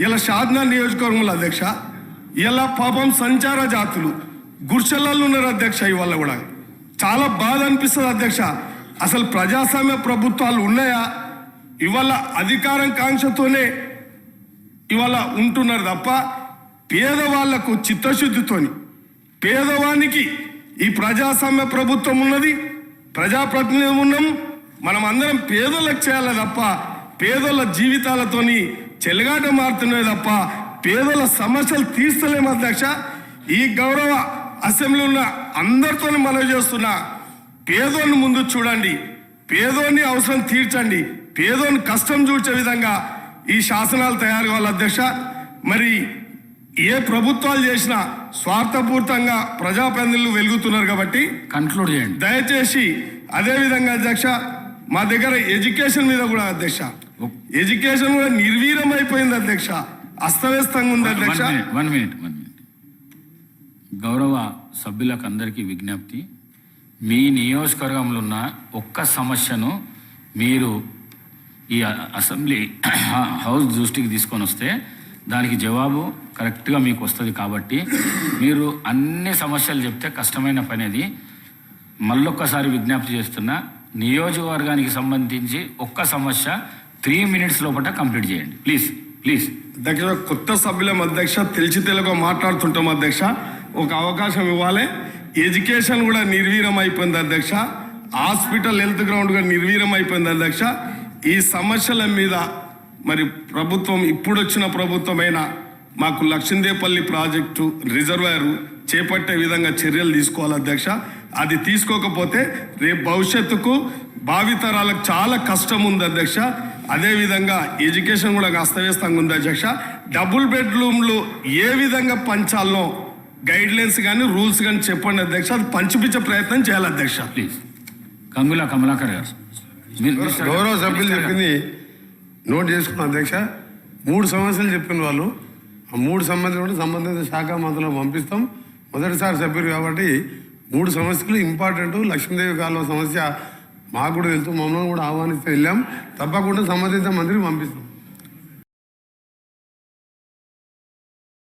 ఇలా షాద్నా నియోజకవర్గంలో అధ్యక్ష ఇలా పాపం సంచార జాతులు గుర్షలలో ఉన్నారు అధ్యక్ష ఇవాళ కూడా. చాలా బాధ అనిపిస్తుంది అధ్యక్ష. అసలు ప్రజాస్వామ్య ప్రభుత్వాలు ఉన్నాయా? ఇవాళ అధికారం కాంక్షతోనే ఇవాళ ఉంటున్నారు తప్ప పేదవాళ్ళకు చిత్తశుద్ధితోని పేదవానికి ఈ ప్రజాస్వామ్య ప్రభుత్వం ఉన్నది ప్రజాప్రతినిధి ఉన్నాం మనం అందరం పేదలకు చేయాలి తప్ప పేదల జీవితాలతోని చెలగాట మారుతున్నాయి తప్ప పేదల సమస్యలు తీర్చలేము అధ్యక్ష. ఈ గౌరవ అసెంబ్లీ ఉన్న అందరితోని మనవి చేస్తున్నా పేదోని ముందు చూడండి పేదోని అవసరం తీర్చండి పేదోని కష్టం చూచే విధంగా ఈ శాసనాలు తయారు కావాలి అధ్యక్ష. మరి ఏ ప్రభుత్వాలు చేసినా స్వార్థపూర్తంగా ప్రజాప్రతినిధులు వెలుగుతున్నారు కాబట్టి కన్క్లూడ్ చేయండి. దయచేసి అదే విధంగా అధ్యక్ష మా దగ్గర ఎడ్యుకేషన్ మీద కూడా అధ్యక్ష. ఎడ్యుకేషన్ కూడా నిర్వీర్యం అయిపోయింది అధ్యక్ష. అస్తవ్యస్తంగా ఉంది అధ్యక్ష. వన్ మినిట్ వన్ మినిట్ గౌరవ సభ్యులకు అందరికీ విజ్ఞప్తి. మీ నియోజకవర్గంలో ఉన్న ఒక్క సమస్యను మీరు ఈ అసెంబ్లీ హౌస్ దృష్టికి తీసుకొని వస్తే దానికి జవాబు కరెక్ట్గా మీకు వస్తుంది కాబట్టి మీరు అన్ని సమస్యలు చెప్తే కష్టమైన పని అది మళ్ళొక్కసారి విజ్ఞప్తి చేస్తున్నా నియోజకవర్గానికి సంబంధించి ఒక్క సమస్య త్రీ మినిట్స్ లోపల కంప్లీట్ చేయండి. Please please. అధ్యక్ష కొత్త సభ్యులం అధ్యక్ష తెలిసి తెలుగు మాట్లాడుతుంటాం అధ్యక్ష. ఒక అవకాశం ఇవ్వాలి. ఎడ్యుకేషన్ కూడా నిర్వీరం అయిపోయింది అధ్యక్ష. హాస్పిటల్ హెల్త్ గ్రౌండ్ కూడా నిర్వీర్యం అయిపోయింది అధ్యక్ష. ఈ సమస్యల మీద మరి ప్రభుత్వం ఇప్పుడు వచ్చిన ప్రభుత్వమైన మాకు లక్ష్మీదేపల్లి ప్రాజెక్టు రిజర్వాయర్ చేపట్టే విధంగా చర్యలు తీసుకోవాలి అధ్యక్ష. అది తీసుకోకపోతే రేపు భవిష్యత్తుకు భావితరాలకు చాలా కష్టం ఉంది అధ్యక్ష. అదేవిధంగా ఎడ్యుకేషన్ కూడా అస్తవ్యస్తంగా ఉంది అధ్యక్ష. డబుల్ బెడ్రూమ్లు ఏ విధంగా పంచాలనో గైడ్ లైన్స్ కానీ రూల్స్ కానీ చెప్పండి అధ్యక్ష. అది పంచిపించే ప్రయత్నం చేయాలి అధ్యక్ష. ప్లీజ్. కంగుల కమలాకర్ గారు. గౌరవ సభ్యులు. చెప్పింది నోట్ చేసుకున్న అధ్యక్ష. మూడు సమస్యలు చెప్పిన వాళ్ళు. ఆ మూడు సంబంధించిన సంబంధిత శాఖ మంత్రులకు పంపిస్తాం. మొదటిసారి సభ్యులు కాబట్టి మూడు సమస్యలు ఇంపార్టెంట్. లక్ష్మీదేవి కాలువ సమస్య మాకు కూడా వెళ్తూ మమ్మల్ని కూడా ఆహ్వానిస్తే వెళ్ళాం. తప్పకుండా సంబంధిత మంత్రిని పంపిస్తాం.